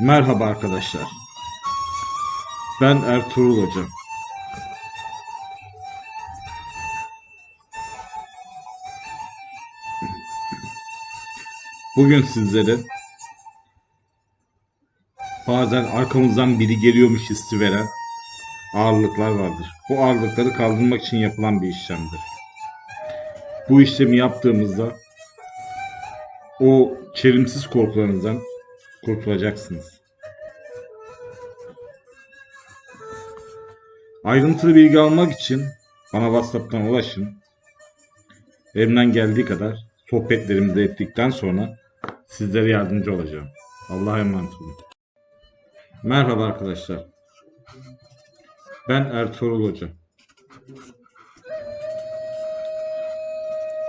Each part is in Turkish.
Merhaba arkadaşlar. Ben Ertuğrul Hocam. Bugün sizlere bazen arkamızdan biri geliyormuş hissi veren ağırlıklar vardır. Bu ağırlıkları kaldırmak için yapılan bir işlemdir. Bu işlemi yaptığımızda o çelimsiz korkularınızdan kurtulacaksınız. Ayrıntılı bilgi almak için bana WhatsApp'tan ulaşın. Elimden geldiği kadar sohbetlerimi de ettikten sonra sizlere yardımcı olacağım. Allah'a emanet olun. Merhaba arkadaşlar. Ben Ertuğrul Hoca.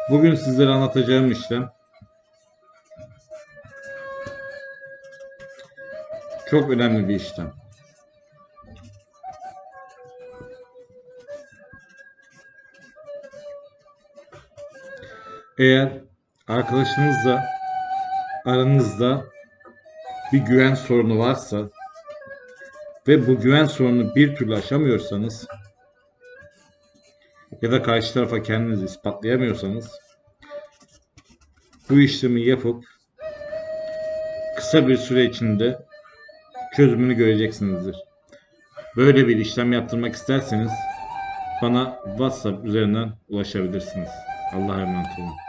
Bugün sizlere anlatacağım işlem çok önemli bir işlem. Eğer arkadaşınızla aranızda bir güven sorunu varsa ve bu güven sorununu bir türlü aşamıyorsanız ya da karşı tarafa kendinizi ispatlayamıyorsanız bu işlemi yapıp kısa bir süre içinde çözümünü göreceksinizdir. Böyle bir işlem yaptırmak isterseniz bana WhatsApp üzerinden ulaşabilirsiniz. Allah'a emanet olun.